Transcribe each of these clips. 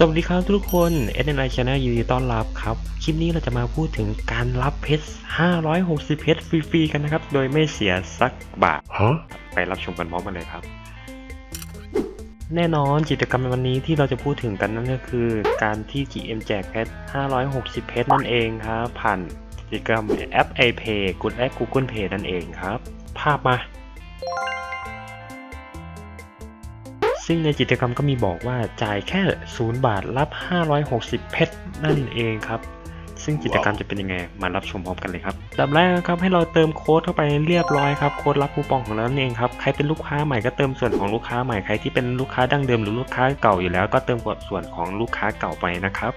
สวัสดีครับทุกคน s n i Channel ยินดีต้อนรับครับ คลิปนี้เราจะมาพูดถึงการรับเพชร 560 เพชรฟรีๆ กันนะครับ โดยไม่เสียสักบาทฮะไปรับชมกันพร้อมกันเลยครับ แน่นอนกิจกรรมในวันนี้ที่เราจะพูดถึงกันนั่นก็คือ การที่ GM แจกเพชร 560 เพชรนั่นเองครับ ผ่านกิจกรรมแอป iPay กดแอป Google Pay นั่นเองครับ ภาพมา ซึ่งในกิจกรรมก็มีบอกว่าจ่ายแค่ 0 บาทรับ 560 เพชรนั่นเองครับ ซึ่งกิจกรรมจะเป็นยังไงมารับชมพร้อมกันเลยครับลำแรกครับให้เราเติมโค้ดเข้าไปเรียบร้อยครับโค้ดรับคูปองของเรานั่นเองครับใครเป็นลูกค้าใหม่ก็เติมส่วนของลูกค้าใหม่ใครที่เป็นลูกค้าดั้งเดิมหรือลูกค้าเก่าอยู่แล้ว ก็เติมส่วนของลูกค้าเก่าไปนะครับ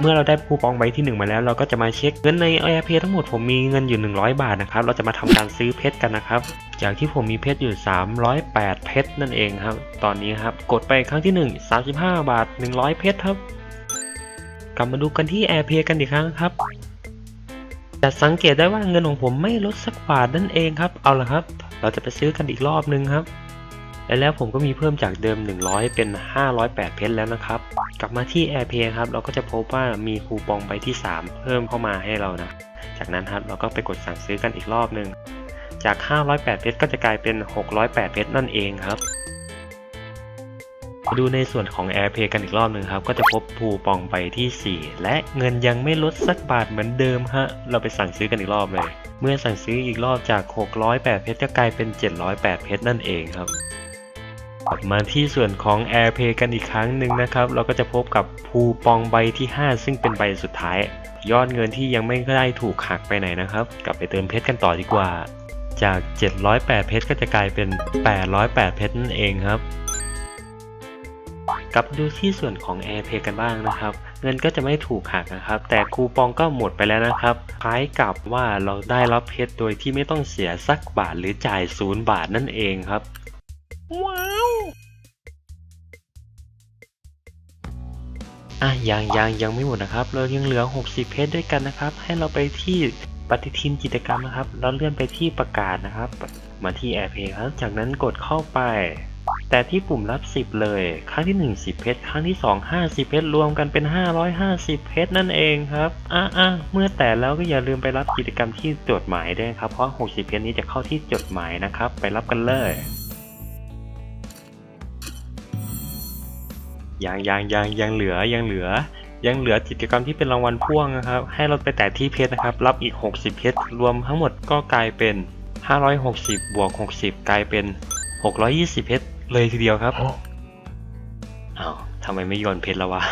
เมื่อเราได้คูปองใบที่ 1 มาแล้ว เราก็จะมาเช็คเงินใน AirP ทั้งหมดผมมีเงินอยู่ 100 บาทนะครับ เราจะมาทำการซื้อเพชรกันนะครับ จากที่ผมมีเพชรอยู่ 308 เพชรนั่นเองครับ ตอนนี้ครับ กดไปครั้งที่ 1 35 บาท 100 เพชรครับ กลับมาดูกันที่ AirPay กันอีกครั้งครับจะสังเกตได้ว่าเงินของผมไม่ลดสักบาทนั่นเองครับ เอาละครับ เราจะไปซื้อกันอีกรอบนึงครับ และแล้วผมก็มีเพิ่มจากเดิม 100 เป็น 508 เพชรแล้วนะครับ กลับมาที่ AirPay ครับ เราก็จะพบว่ามีคูปองใบที่ 3 เพิ่มเข้ามาให้เรานะ จากนั้นครับเราก็ไปกดสั่งซื้อกันอีกรอบหนึ่ง จาก 508 เพชรก็จะกลายเป็น 608 เพชรนั่นเองครับ ดูในส่วนของ AirPay กันอีกรอบหนึ่งครับ ก็จะพบคูปองใบที่ 4 และเงินยังไม่ลดสักบาทเหมือนเดิมฮะ เราไปสั่งซื้อกันอีกรอบเลย เมื่อสั่งซื้ออีกรอบจาก 608 เพชรก็กลายเป็น 708 เพชรนั่นเองครับ มาที่ส่วนของ AirPay กันอีกครั้งหนึ่งนะครับ เราก็จะพบกับคูปองใบที่ 5 ซึ่งเป็นใบสุดท้าย ยอดเงินที่ยังไม่ได้ถูกหักไปไหนนะครับ กลับไปเติมเพชรกันต่อดีกว่า จาก 708 เพชรก็จะกลายเป็น 808 เพชรนั่นเองครับกลับดูที่ส่วนของ AirPay กันบ้างนะครับ เงินก็จะไม่ถูกหักนะครับ แต่คูปองก็หมดไปแล้วนะครับ คล้ายกับว่าเราได้รับเพชรโดยที่ไม่ต้องเสียสักบาทหรือจ่ายศูนย์บาทนั่นเองครับ อะยังยังยังไม่หมดนะครับ เรายังเหลือ 60 เพชรด้วยกันนะครับ ให้เราไปที่ปฏิทินกิจกรรมนะครับ แล้วเลื่อนไปที่ประกาศนะครับ มาที่ AirPay ครับ จากนั้นกดเข้าไป แต่ที่ปุ่มรับ 10 เลย ครั้งที่ 1 10 เพชรครั้งที่ 2 50 เพชรวมกันเป็น 550 เพชรนั่นเองครับ อะอะเมื่อแต่แล้วก็อย่าลืมไปรับกิจกรรมที่จดหมายด้วยครับ เพราะ 60 เพชรนี้จะเข้าที่จดหมายนะครับ ไปรับกันเลย ยังยังยังยังเหลือยังเหลือ ยังเหลือกิจกรรมที่เป็นรางวัลพ่วงนะครับ ให้เราไปแต่ที่เพชรนะครับ รับอีก 60 เพชรรวมทั้งหมดก็กลายเป็น 560 บวก 60 กลายเป็น 620 เพชรเลยทีเดียวครับฮะอ้าวทำไมไม่โยนเพชรละวะ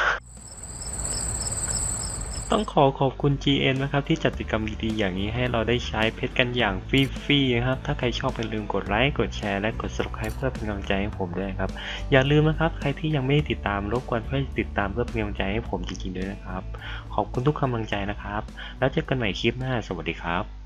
ต้องขอขอบคุณ GN นะครับ ที่จัดกิจกรรมดีๆอย่างนี้ให้เราได้ใช้เพชรกันอย่างฟรีๆนะครับ ถ้าใครชอบอย่าลืมกดไลค์ กดแชร์ และกด subscribe เพื่อเป็นกำลังใจให้ผมด้วยครับ อย่าลืมนะครับ ใครที่ยังไม่ได้ติดตามรบกวนเพื่อติดตามเพื่อเป็นกำลังใจให้ผมจริงๆด้วยนะครับ ขอบคุณทุกกำลังใจนะครับ แล้วเจอกันใหม่คลิปหน้า สวัสดีครับ